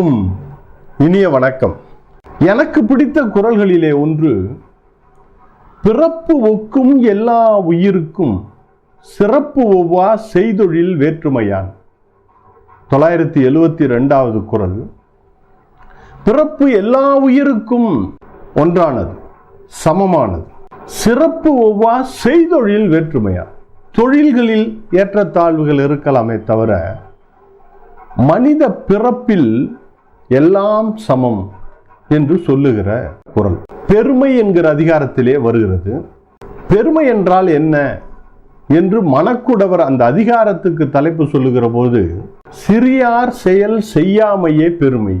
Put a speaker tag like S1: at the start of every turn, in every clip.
S1: இனிய வணக்கம். எனக்கு பிடித்த குரல்களிலே ஒன்று பிறப்பு ஒக்கும் எல்லா உயிருக்கும் சிறப்பு ஒவ்வா செய்தொழில் வேற்றுமையான். தொள்ளாயிரத்தி எழுவத்தி ரெண்டாவது குரல் பிறப்பு எல்லா உயிருக்கும் ஒன்றானது சமமானது சிறப்பு ஒவ்வா செய்தொழில் வேற்றுமையா தொழில்களில் ஏற்றத்தாழ்வுகள் இருக்கலாமே தவிர மனித பிறப்பில் எல்லாம் சமம் என்று சொல்லுகிற குரல். பெருமை என்கிற அதிகாரத்திலே வருகிறது. பெருமை என்றால் என்ன என்று மணக்குடவர் அந்த அதிகாரத்துக்கு தலைப்பு சொல்லுகிற போது சிறியார் செயல் செய்யாமையே பெருமை.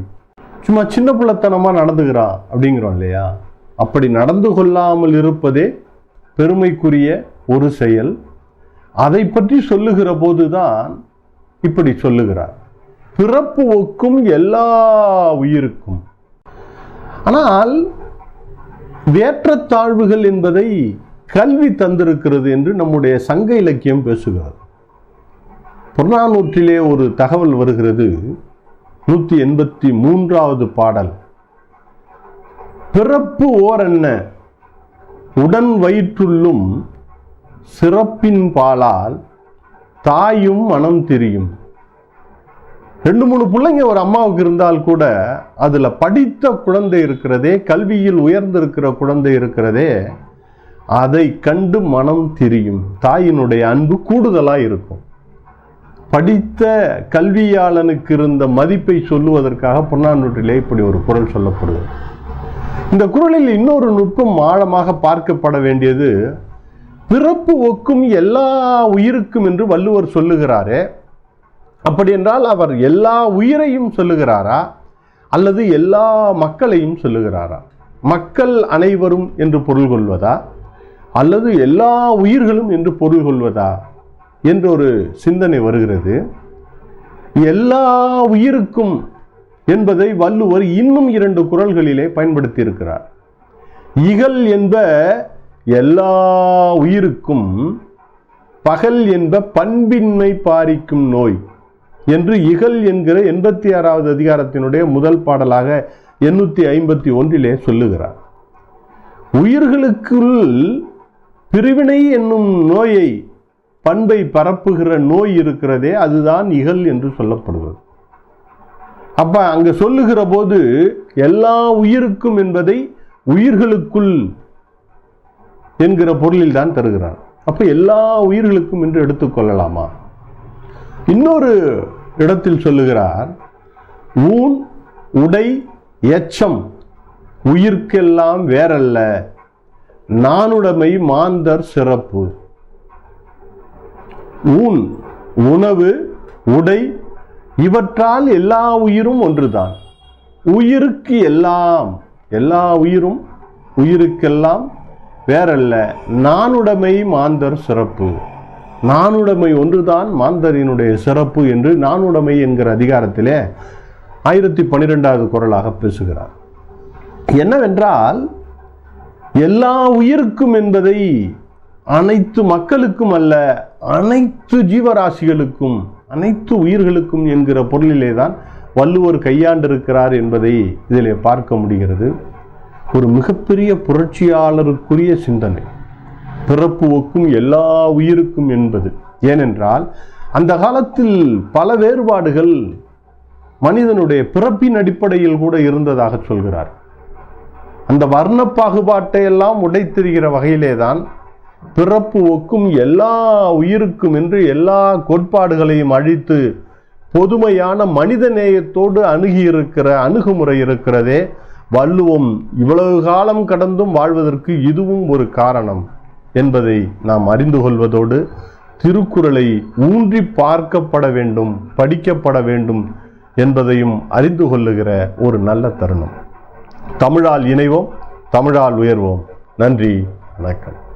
S1: சும்மா சின்ன பிள்ளைத்தனமாக நடந்துகிறான் அப்படிங்கிறோம் இல்லையா? அப்படி நடந்து கொள்ளாமல் இருப்பதே பெருமைக்குரிய ஒரு செயல். அதை பற்றி சொல்லுகிற போதுதான் இப்படி சொல்லுகிறார். பிறப்பு ஒக்கும் எல்லா உயிருக்கும். ஆனால் வேற்றத்தாழ்வுகள் என்பதை கல்வி தந்திருக்கிறது என்று நம்முடைய சங்க இலக்கியம் பேசுகிறது. புறநானூற்றிலே ஒரு தகவல் வருகிறது. நூற்றி எண்பத்தி மூன்றாவது பாடல். பிறப்பு ஓர் என்ன? உடன் வயிற்றுள்ளும் சிறப்பின் பாலால் தாயும் மனம் தெரியும். ரெண்டு மூணு பிள்ளைங்க ஒரு அம்மாவுக்கு இருந்தால் கூட அதில் படித்த குழந்தை இருக்கிறதே கல்வியில் உயர்ந்திருக்கிற குழந்தை இருக்கிறதே அதை கண்டு மனம் திரியும். தாயினுடைய அன்பு கூடுதலாக இருக்கும். படித்த கல்வியாளனுக்கு இருந்த மதிப்பை சொல்லுவதற்காக புன்னாநூற்றிலே இப்படி ஒரு குரல் சொல்லப்படுது. இந்த குரலில் இன்னொரு நுட்பம் ஆழமாக பார்க்கப்பட வேண்டியது பிறப்பு ஒக்கும் எல்லா உயிருக்கும் என்று வள்ளுவர் சொல்லுகிறாரே அப்படி என்றால் அவர் எல்லா உயிரையும் சொல்லுகிறாரா? அல்லது எல்லா மக்களையும் சொல்லுகிறாரா? மக்கள் அனைவரும் என்று பொருள் கொள்வதா? அல்லது எல்லா உயிர்களும் என்று பொருள் கொள்வதா? என்ற ஒரு சிந்தனை வருகிறது. எல்லா உயிருக்கும் என்பதை வள்ளுவர் இன்னும் இரண்டு குரல்களிலே பயன்படுத்தி இருக்கிறார் இகல் என்ப எல்லா உயிருக்கும் பகல் என்ப பண்பின்மை பாரிக்கும் நோய். என்று இகல் என்கிற எண்பத்தி ஆறாவது அதிகாரத்தினுடைய முதல் பாடலாக எண்ணூற்றி ஐம்பத்தி ஒன்றிலே சொல்லுகிறார். உயிர்களுக்குள் பிரிவினை என்னும் நோயை பண்பை பரப்புகிற நோய் இருக்கிறதே அதுதான் இகல் என்று சொல்லப்படுவது. அப்ப அங்க சொல்லுகிற போது எல்லா உயிருக்கும் என்பதை உயிர்களுக்குள் என்கிற பொருளில் தான் தருகிறார். அப்ப எல்லா உயிர்களுக்கும் என்று எடுத்துக்கொள்ளலாமா இன்னொரு இடத்தில் சொல்லுகிறார் ஊன் உடை எச்சம் உயிர்க்கெல்லாம் வேறல்ல. நானுடைமை மாந்தர் சிறப்பு. ஊன் உணவு உடை இவற்றால் எல்லா உயிரும் ஒன்றுதான். உயிருக்கு எல்லாம் எல்லா உயிரும் உயிருக்கெல்லாம் வேறல்ல. நானுடைமை மாந்தர் சிறப்பு. நானுடைமை ஒன்றுதான் மாந்தரினுடைய சிறப்பு என்று நானுடைமை என்கிற அதிகாரத்திலே ஆயிரத்தி பன்னிரெண்டாவது குரலாக பேசுகிறார். என்னவென்றால் எல்லா உயிருக்கும் என்பதை அனைத்து மக்களுக்கும் அல்ல அனைத்து ஜீவராசிகளுக்கும் அனைத்து உயிர்களுக்கும் என்கிற பொருளிலே தான் வள்ளுவர் கையாண்டிருக்கிறார் என்பதை இதிலே பார்க்க முடிகிறது. ஒரு மிகப்பெரிய புரட்சியாளருக்குரிய சிந்தனை. பிறப்பு ஒக்கும் எல்லா உயிருக்கும் என்பது. ஏனென்றால் அந்த காலத்தில் பல வேறுபாடுகள் மனிதனுடைய பிறப்பின் அடிப்படையில் கூட இருந்ததாக சொல்கிறார். அந்த வர்ண பாகுபாட்டை எல்லாம் உடைத்தெறிகிற வகையிலே தான் பிறப்பு ஒக்கும் எல்லா உயிருக்கும் என்று எல்லா கோட்பாடுகளையும் அழித்து பொதுமையான மனித நேயத்தோடு அணுகியிருக்கிற அணுகுமுறை இருக்கிறதே வள்ளுவம் இவ்வளவு காலம் கடந்தும் வாழ்வதற்கு இதுவும் ஒரு காரணம். என்பதை நாம் அறிந்து கொள்வதோடு திருக்குறளை ஊன்றி பார்க்கப்பட வேண்டும் படிக்கப்பட வேண்டும் என்பதையும் அறிந்து கொள்ளுகிற ஒரு நல்ல தருணம். தமிழால் இணைவோம் தமிழால் உயர்வோம். நன்றி வணக்கம்.